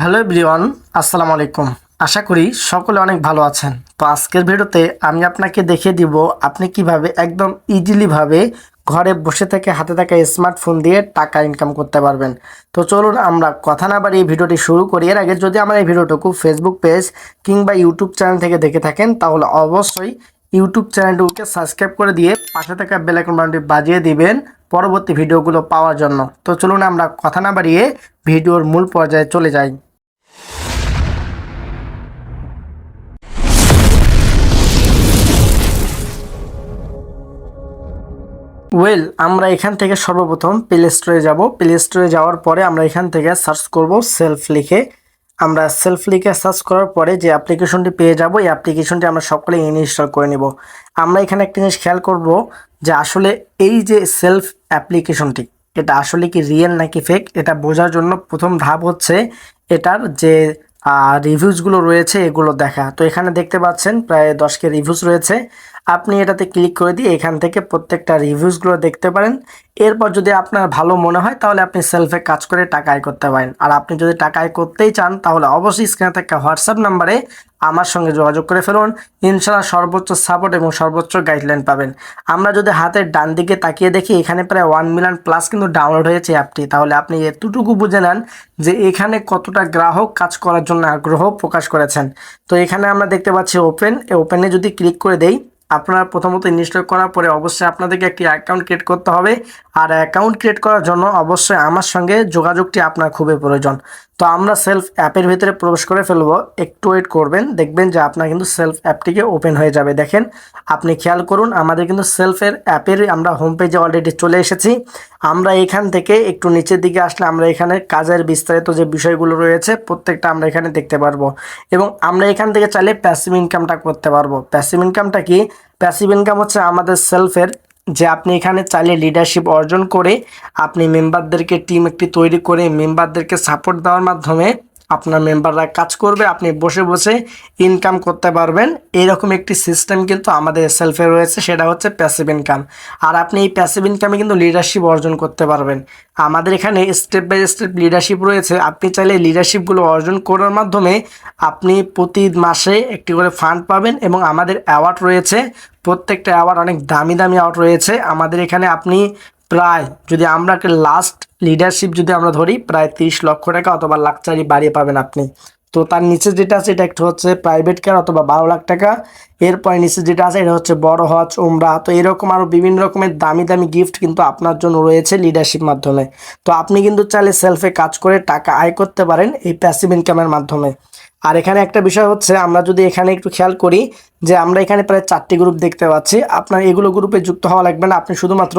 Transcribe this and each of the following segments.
Hello everyone, আসসালামু আলাইকুম। আশা করি সকলে অনেক ভালো আছেন। তো আজকের ভিডিওতে আমি আপনাকে দেখিয়ে দিব আপনি কীভাবে একদম ইজিলিভাবে ঘরে বসে থেকে হাতে থাকা স্মার্টফোন দিয়ে টাকা ইনকাম করতে পারবেন। তো চলুন আমরা কথা না বাড়িয়ে ভিডিওটি শুরু করি। এর আগে যদি আমার এই ভিডিওটুকু ফেসবুক পেজ কিংবা ইউটিউব চ্যানেল থেকে দেখে থাকেন, তাহলে অবশ্যই ইউটিউব চ্যানেলটিকে সাবস্ক্রাইব করে দিয়ে পাশে থাকা বেল আইকন বাটনটি বাজিয়ে দিবেন পরবর্তী ভিডিওগুলো পাওয়ার জন্য। তো চলুন আমরা কথা না বাড়িয়ে ভিডিওর মূল পর্যায়ে চলে যাই। ওয়েল আমরা এখান থেকে সর্বপ্রথম প্লে স্টোরে যাব। প্লে স্টোরে যাওয়ার পরে আমরা এখান থেকে সার্চ করব সেলফ লিখে। আমরা সেলফ লিখে সার্চ করার পরে যে অ্যাপ্লিকেশনটি পেয়ে যাব, এই অ্যাপ্লিকেশনটি আমরা সকলে ইনস্টল করে নিব। আমরা এখানে একটা জিনিস খেয়াল করব যে আসলে এই যে সেলফ অ্যাপ্লিকেশনটি এটা আসলে কি রিয়েল নাকি ফেক এটা বোঝার জন্য প্রথম ধাপ হচ্ছে এটার যে রিভিউজগুলো রয়েছে, এগুলো দেখা। তো এখানে দেখতে পাচ্ছেন, প্রায় দশকে রিভিউজ রয়েছে। আপনি এটাতে ক্লিক করে দিয়ে এখান থেকে প্রত্যেকটা রিভিউজগুলো দেখতে পারেন। এরপর যদি আপনার ভালো মনে হয়, তাহলে আপনি সেলফে কাজ করে টাকায় করতে পারেন। আর আপনি যদি টাকায় করতেই চান, তাহলে অবশ্যই স্ক্রিনে থাকা হোয়াটসঅ্যাপ নাম্বারে আমার সঙ্গে যোগাযোগ করে ফেলুন। ইনশাল্লাহ সর্বোচ্চ সাপোর্ট এবং সর্বোচ্চ গাইডলাইন পাবেন। আমরা যদি হাতের ডান দিকে তাকিয়ে দেখি, এখানে প্রায় ওয়ান মিলিয়ন প্লাস কিন্তু ডাউনলোড হয়েছে অ্যাপটি তাহলে আপনি এতটুকু বুঝে নেন যে এখানে কতটা গ্রাহক কাজ করার জন্য আগ্রহ প্রকাশ করেছেন। তো এখানে আমরা দেখতে পাচ্ছি ওপেন ওপেনে যদি ক্লিক করে দেই, আপনারা প্রথমত ইনস্টল করার পরে অবশ্যই আপনাদেরকে একটি অ্যাকাউন্ট ক্রিয়েট করতে হবে। আর অ্যাকাউন্ট ক্রিয়েট করার জন্য অবশ্যই আমার সঙ্গে যোগাযোগটি আপনার খুবই প্রয়োজন। তো আমরা সেলফ অ্যাপের ভিতরে প্রবেশ করে ফেলব। একটু ওয়েট করবেন, দেখবেন যে আপনার কিন্তু সেলফ অ্যাপটিকে ওপেন হয়ে যাবে। দেখেন, আপনি খেয়াল করুন, আমাদের কিন্তু সেলফের অ্যাপের আমরা হোম পেজে অলরেডি চলে এসেছি। আমরা এখান থেকে একটু নিচের দিকে আসলে আমরা এখানে কাজের বিস্তারিত যে বিষয়গুলো রয়েছে, প্রত্যেকটা আমরা এখানে দেখতে পারব। এবং আমরা এখান থেকে চাইলে প্যাসিভ ইনকামটা করতে পারব। প্যাসিভ ইনকামটা কি? প্যাসিভ ইনকাম হচ্ছে আমাদের সেলফের যে আপনি এখানে চাইলে লিডারশিপ অর্জন করে আপনি মেম্বারদেরকে টিম একটি তৈরি করে মেম্বারদেরকে সাপোর্ট দেওয়ার মাধ্যমে আপনার মেম্বাররা কাজ করবে, আপনি বসে বসে ইনকাম করতে পারবেন। এরকম একটি সিস্টেম কিন্তু আমাদের সেলফে রয়েছে, সেটা হচ্ছে প্যাসিভ ইনকাম আর আপনি এই প্যাসিভ ইনকামে কিন্তু লিডারশিপ অর্জন করতে পারবেন। আমাদের এখানে স্টেপ বাই স্টেপ লিডারশিপ রয়েছে। আপনি চাইলে লিডারশিপগুলো অর্জন করার মাধ্যমে আপনি প্রতি মাসে একটি করে ফান্ড পাবেন এবং আমাদের অ্যাওয়ার্ড রয়েছে। প্রত্যেকটা অ্যাওয়ার্ড অনেক দামি দামি অ্যাওয়ার্ড রয়েছে। আমাদের এখানে আপনি প্রায় যদি আমরা লাস্ট লিডারশিপ যদি আমরা ধরি, প্রায় তিরিশ লক্ষ টাকা অথবা লাখ চারি বাড়িয়ে পাবেন আপনি। তো তার নিচে যেটা আছে, এটা একটা হচ্ছে প্রাইভেট কেয়ার অথবা বারো লাখ টাকা। এরপরে নিচে যেটা আছে, এটা হচ্ছে বড় হজ, উমরা। তো এরকম আরও বিভিন্ন রকমের দামি দামি গিফট কিন্তু আপনার জন্য রয়েছে লিডারশিপ মাধ্যমে। তো আপনি কিন্তু চাইলে সেলফে কাজ করে টাকা আয় করতে পারেন এই প্যাসিভ ইনকামের মাধ্যমে। আর এখানে একটা বিষয় হচ্ছে, আমরা যদি এখানে একটু খেয়াল করি যে আমরা এখানে প্রায় চারটি গ্রুপ দেখতে পাচ্ছি। আপনার এগুলো গ্রুপে যুক্ত হওয়া লাগবে না। আপনি শুধুমাত্র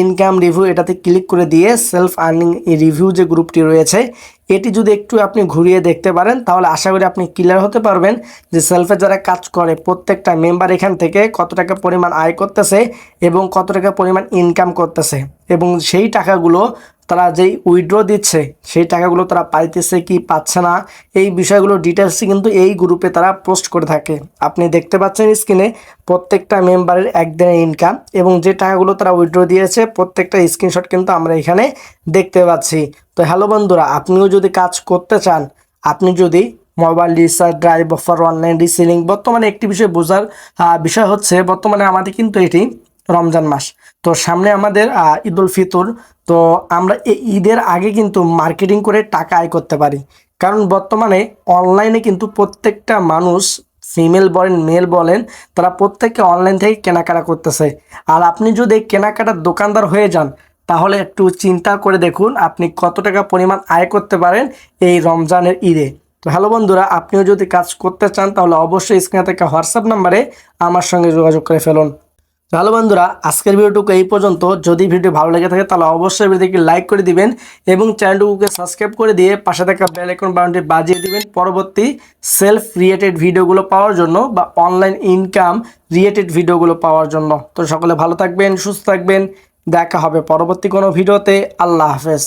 ইনকাম রিভিউ এটাতে ক্লিক করে দিয়ে সেলফ আর্নিং রিভিউ যে গ্রুপটি রয়েছে, এটি যদি একটু আপনি ঘুরিয়ে দেখতে পারেন, তাহলে আশা করি আপনি ক্লিয়ার হতে পারবেন যে সেলফে যারা কাজ করে, প্রত্যেকটা মেম্বার এখান থেকে কত টাকা পরিমাণ আয় করতেছে এবং কত টাকা পরিমাণ ইনকাম করতেছে। এবং সেই টাকাগুলো তারা যেই উইড্র দিচ্ছে, সেই টাকাগুলো তারা পাইতেছে কি পাচ্ছে না, এই বিষয়গুলো ডিটেলসই কিন্তু এই গ্রুপে তারা পোস্ট করে থাকে। আপনি দেখতে পাচ্ছেন স্ক্রিনে প্রত্যেকটা মেম্বারের একদিনের ইনকাম এবং যে টাকাগুলো তারা উইড্র দিয়েছে, প্রত্যেকটা স্ক্রিনশট কিন্তু আমরা এখানে দেখতে পাচ্ছি। তো হ্যালো বন্ধুরা, আপনিও যদি কাজ করতে চান, আপনি যদি mobile recharge drive offer online reselling বর্তমানে একটি বিষয় বোঝার বিষয় হচ্ছে বর্তমানে আমাদের কিন্তু এটি রমজান মাস। তো সামনে আমাদের ঈদুল ফিতর তো আমরা এই ঈদের আগে কিন্তু মার্কেটিং করে টাকা আয় করতে পারি। কারণ বর্তমানে অনলাইনে কিন্তু প্রত্যেকটা মানুষ ফিমেল বলেন মেল বলেন, তারা প্রত্যেকে অনলাইন থেকে কেনাকাটা করতেছে। আর আপনি যদি কেনাকাটার দোকানদার হয়ে যান, তাহলে একটু চিন্তা করে দেখুন আপনি কত টাকা পরিমাণ আয় করতে পারেন এই রমজানের ঈদে। তো হ্যালো বন্ধুরা, আপনিও যদি কাজ করতে চান, তাহলে অবশ্যই স্ক্রিনে থেকে হোয়াটসঅ্যাপ নাম্বারে আমার সঙ্গে যোগাযোগ করে ফেলুন। হ্যালো বন্ধুরা, আজকের ভিডিওটুকু এই পর্যন্ত। যদি ভিডিও ভালো লেগে থাকে, তাহলে অবশ্যই ভিডিওটিকে লাইক করে দিবেন এবং চ্যানেলটুকুকে সাবস্ক্রাইব করে দিয়ে পাশে থাকা বেল আইকন বাটনটি বাজিয়ে দিবেন পরবর্তী সেলফ রিলেটেড ভিডিওগুলো পাওয়ার জন্য বা অনলাইন ইনকাম রিলেটেড ভিডিওগুলো পাওয়ার জন্য। তো সকলে ভালো থাকবেন, সুস্থ থাকবেন। দেখা হবে পরবর্তী কোনো ভিডিওতে। আল্লাহ হাফেজ।